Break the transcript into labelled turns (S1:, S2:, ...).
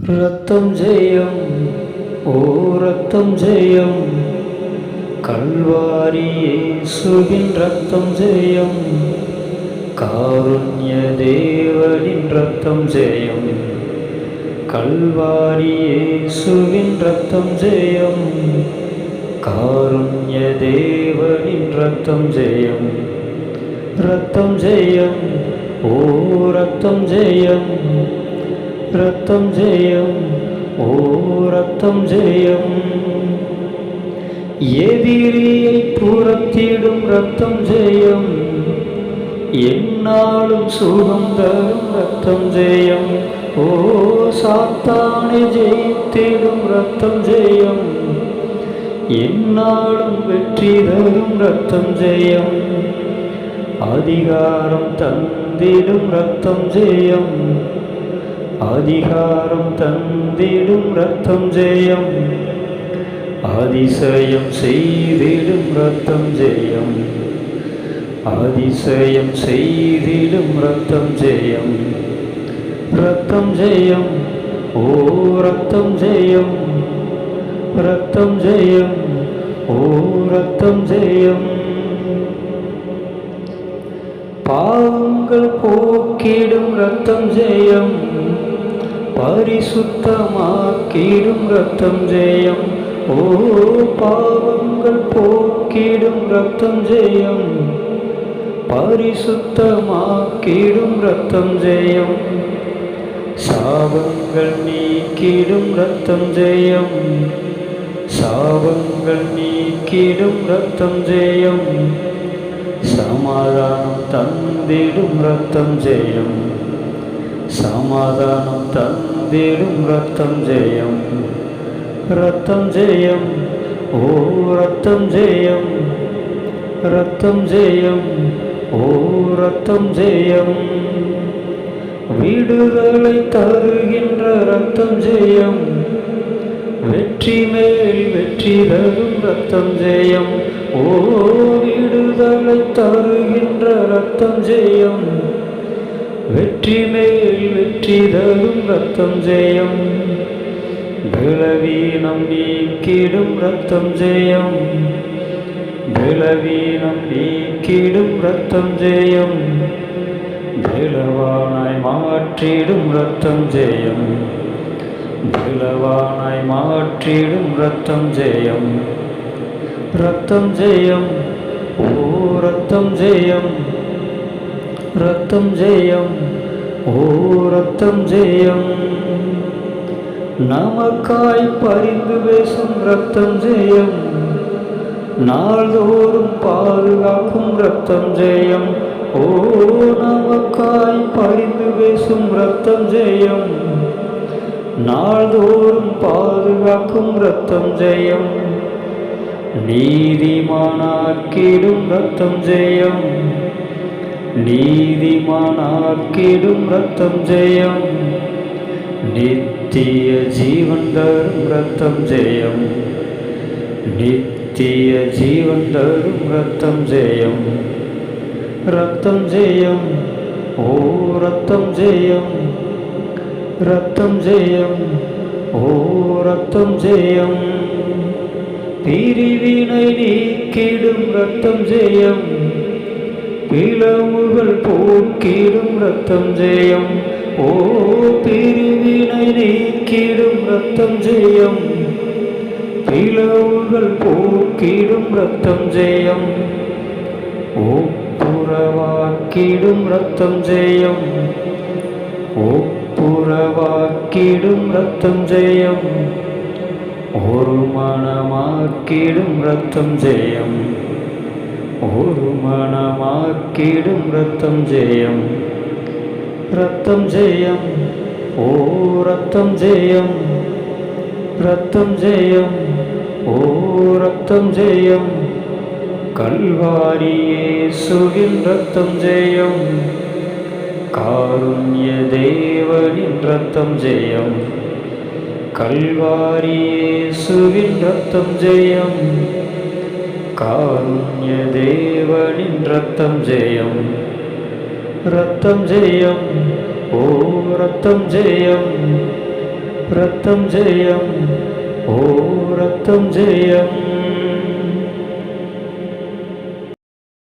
S1: ரத்தம் ஜெயம் ஓ ரத்தம் ஜெயம் கல்வாரி இயேசுவின் ரத்தம் ஜெயம் காருண்ய தேவனின் ரத்தம் ஜெயம் கல்வாரி இயேசுவின் ரத்தம் ஜெயம் காருண்ய தேவனின் ரத்தம் ஜெயம் ரத்தம் ஜெயம் ஓ ரத்தம் ஜெயம் ரத்தம் ஜெயம் ஓ ரத்தம் ஜெயம் எதிரியை புறத்திடும் ரத்தம் ஜெயம் என்னாலும் சுகம் தரும் ரத்தம் ஜெயம் ஓ சாத்தானை ஜெயித்திடும் ரத்தம் ஜெயம் என்னாலும் வெற்றி தரும் ரத்தம் ஜெயம் அதிகாரம் தந்திடும் ரத்தம் അധികാരം തന്നിടും രക്തം ജയം. അതിശയം ചെയ്തിടും രക്തം ജയം. അതിശയം ചെയ്തിടും രക്തം ജയം. രക്തം ജയം ഓ രക്തം ജയം. രക്തം ജയം ഓ രക്തം ജയം. പാവങ്ങൾ പോക്കിടും രക്തം ജയം. പരിശുദ്ധമാക്കിയിടും രക്തം ജയം. ഓ പാവങ്ങൾ പോക്കിയിടും രക്തം ജയം. പരിശുദ്ധമാക്കിയിടും രക്തം ജയം. ശാപങ്ങൾ നീക്കിയിടും രക്തം ജയം. ശാപങ്ങൾ നീക്കിയിടും രക്തം ജയം. സമാധാനം തന്നിടും രക്തം ജയം. சமாதானம் தந்திடும் ரத்தம் ஜெயம். ரத்தம் ஜெயம். ஓ ரத்தம் ஜெயம். ரத்தம் ஜெயம். ஓ ரத்தம் ஜெயம். விடுதலை தருகின்ற ரத்தம் ஜெயம். வெற்றி மேல் வெற்றி தரும் ரத்தம் ஜெயம். ஓ விடுதலை தருகின்ற ரத்தம் ஜெயம். வெற்றி மேல் വിറ്റിതരും രക്തം ജയം. ബലവീനം നീക്കിടും രക്തം ജയം. ബലവീനം നീക്കിടും രക്തം ജയം. ബലവാനായി മാറ്റിടും രക്തം ജയം. ബലവാനായി മാറ്റിടും രക്തം ജയം. രക്തം ജയം ഓ രക്തം ജയം. രക്തം ജയം. ஓரத்தம் ஜெயம். நமக்காய் பரிந்து பேசும் ரத்தம் ஜெயம். நாள்தோறும் பாதுகாக்கும் ரத்தம் ஜெயம். ஓ நமக்காய் பரிந்து பேசும் ரத்தம் ஜெயம். நாள்தோறும் பாதுகாக்கும் ரத்தம் ஜெயம். நீதிமானாக்கிடும் ரத்தம் ஜெயம். നീതിമാനാക്കിടും വ്രത്തം ജയം. നിത്യ ജീവൻ തരും വ്രത്തം ജയം. നിത്യ ജീവൻ തരും വ്രത്തം ജയം. രക്തം ജയം ഓ രക്തം ജയം. രക്തം ജയം ഓ രക്തം ജയം. പിരിവിണை നീക്കിടും രക്തം ജയം. ഇളവുകൾ പോക്കിടും രക്തം ജയം. ഓ തിരുവിനെ നീക്കിടും രക്തം ജയം. ഇളവുകൾ പോക്കിടും രക്തം ജയം. ഓ പുറവാക്കിടും രക്തം ജയം. ഓ പുറവാക്കിടും രക്തം ജയം. ഓർമ്മണമാക്കിടും രക്തം ജയം. ഒരു മണമാക്കിടും രക്തം ജയം. രക്തം ജയം. ഓ രക്തം ജയം. രക്തം ജയം. ഓ രക്തം ജയം. കൽവാരിയേസുവിൻ രക്തം ജയം. കാരുണ്യദേവനിൻ രക്തം ജയം. കൽവാരിയേസുവിൻ രക്തം ജയം. ुण्यदेवाणि रत्तं जयं रत्तं जयं। रं जयम् रत्तं जयं। रं जयम्